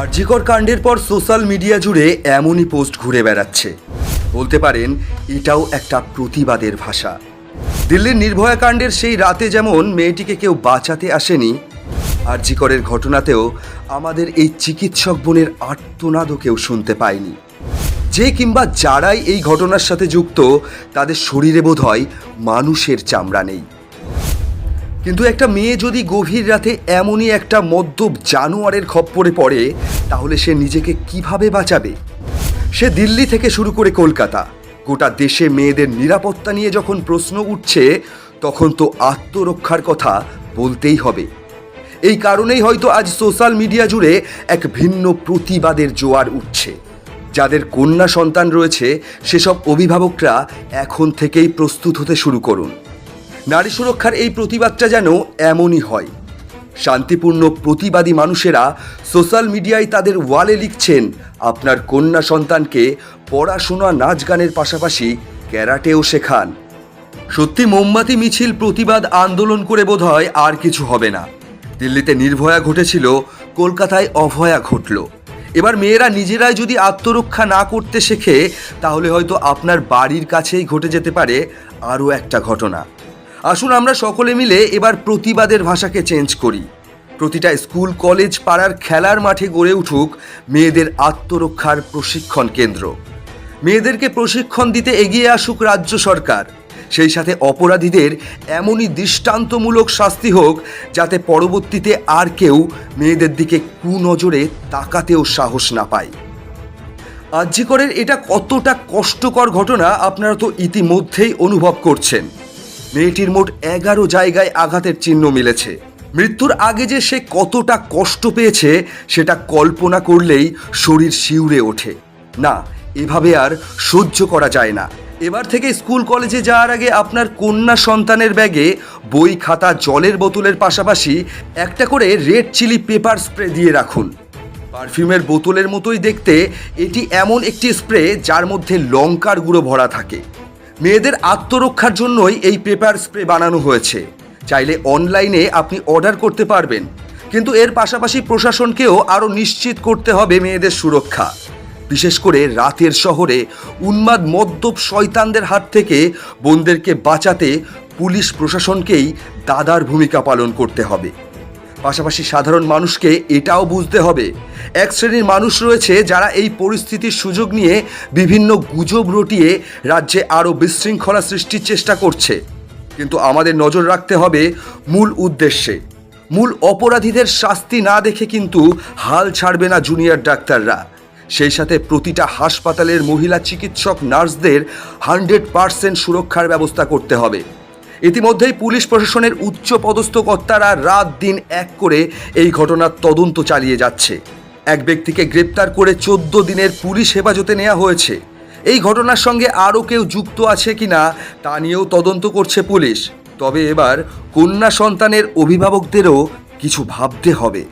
আরজিকর কাণ্ডের পর social media জুড়ে এমনই পোস্ট ঘুরে বেড়াচ্ছে। বলতে পারেন, এটাও একটা প্রতিবাদের ভাষা। দিল্লির নির্ভয়া কাণ্ডের সেই রাতে যেমন মেয়েটিকে কেউ বাঁচাতে আসেনি আরজিকরের ঘটনাতেও আমাদের এই চিকিৎসক বোনের আর্তনাদও কেউ শুনতে পায়নি। যে কিংবা যারাই এই ঘটনার সাথে যুক্ত, তাদের শরীরে বোধ হয় মানুষের চামড়া নেই। কিন্তু একটা মেয়ে যদি গভীর রাতে এমনই একটা মদ্যপ জানোয়ারের খপ্পরে পড়ে, তাহলে সে নিজেকে কীভাবে বাঁচাবে? সে দিল্লি থেকে শুরু করে কলকাতা। গোটা দেশে মেয়েদের নিরাপত্তা নিয়ে যখন প্রশ্ন উঠছে, তখন তো আত্মরক্ষার কথা বলতেই হবে। এই কারণেই হয়তো আজ সোশ্যাল মিডিয়া জুড়ে এক ভিন্ন প্রতিবাদের জোয়ার উঠছে। যাদের কন্যা সন্তান রয়েছে, সেসব অভিভাবকরা এখন থেকেই প্রস্তুত হতে শুরু করুন। নারী সুরক্ষার এই প্রতিবাদটা যেন এমনই হয়। শান্তিপূর্ণ প্রতিবাদী মানুষেরা সোশ্যাল মিডিয়ায় তাদের ওয়ালে লিখছেন, আপনার কন্যা সন্তানকে পড়াশোনা, নাচ গানের পাশাপাশি ক্যারাটেও শেখান। সত্যি মোমবাতি, মিছিল, প্রতিবাদ, আন্দোলন করে বোধ হয় আর কিছু হবে না। দিল্লিতে নির্ভয়া ঘটেছিল, কলকাতায় অভয়া ঘটল। এবার মেয়েরা নিজেরাই যদি আত্মরক্ষা না করতে শেখে, তাহলে হয়তো আপনার বাড়ির কাছেই ঘটে যেতে পারে আরও একটা ঘটনা। আসুন আমরা সকলে মিলে এবার প্রতিবাদের ভাষাকে চেঞ্জ করি। প্রতিটা স্কুল, কলেজ, পাড়ার খেলার মাঠে গড়ে উঠুক মেয়েদের আত্মরক্ষার প্রশিক্ষণ কেন্দ্র। মেয়েদেরকে প্রশিক্ষণ দিতে এগিয়ে আসুক রাজ্য সরকার। সেই সাথে অপরাধীদের এমনই দৃষ্টান্তমূলক শাস্তি হোক যাতে পরবর্তীতে আর কেউ মেয়েদের দিকে কুনজরে তাকাতেও সাহস না পায়। আর্যিকরের এটা কতটা কষ্টকর ঘটনা আপনারা তো ইতিমধ্যেই অনুভব করছেন। মেয়েটির মোট এগারো জায়গায় আঘাতের চিহ্ন মিলেছে। মৃত্যুর আগে যে সে কতটা কষ্ট পেয়েছে, সেটা কল্পনা করলেই শরীর শিউরে ওঠে। না, এভাবে আর সহ্য করা যায় না। এবার থেকে স্কুল কলেজে যাওয়ার আগে আপনার কন্যা সন্তানের ব্যাগে বই, খাতা, জলের বোতলের পাশাপাশি একটা করে রেড চিলি পেপার স্প্রে দিয়ে রাখুন। পারফিউমের বোতলের মতোই দেখতে এটি এমন একটি স্প্রে যার মধ্যে লঙ্কার গুঁড়ো ভরা থাকে। মেয়েদের আত্মরক্ষার জন্যই এই পেপার স্প্রে বানানো হয়েছে। চাইলে অনলাইনে আপনি অর্ডার করতে পারবেন। কিন্তু এর পাশাপাশি প্রশাসনকেও আরও নিশ্চিত করতে হবে মেয়েদের সুরক্ষা। বিশেষ করে রাতের শহরে উন্মাদ মদ্যপ শয়তানদের হাত থেকে বোনদেরকে বাঁচাতে পুলিশ প্রশাসনকেই দাদার ভূমিকা পালন করতে হবে। পাশাপাশি সাধারণ মানুষকে এটাও বুঝতে হবে, এক শ্রেণির মানুষ রয়েছে যারা এই পরিস্থিতির সুযোগ নিয়ে বিভিন্ন গুজব রটিয়ে রাজ্যে আরও বিশৃঙ্খলা সৃষ্টির চেষ্টা করছে। কিন্তু আমাদের নজর রাখতে হবে মূল উদ্দেশ্যে। মূল অপরাধীদের শাস্তি না দেখে কিন্তু হাল ছাড়বে না জুনিয়র ডাক্তাররা। সেই সাথে প্রতিটা হাসপাতালের মহিলা চিকিৎসক নার্সদের হান্ড্রেড পার্সেন্ট সুরক্ষার ব্যবস্থা করতে হবে। ইতিমধ্যেই পুলিশ প্রশাসনের উচ্চ পদস্থ কর্তারা রাত দিন এক করে এই ঘটনার তদন্ত চালিয়ে যাচ্ছে। এক ব্যক্তিকে গ্রেপ্তার করে চোদ্দ দিনের পুলিশ হেফাজতে নেওয়া হয়েছে। এই ঘটনার সঙ্গে আরও কেউ যুক্ত আছে কি না তা নিয়েও তদন্ত করছে পুলিশ। তবে এবার কন্যা সন্তানের অভিভাবকদেরও কিছু ভাবতে হবে।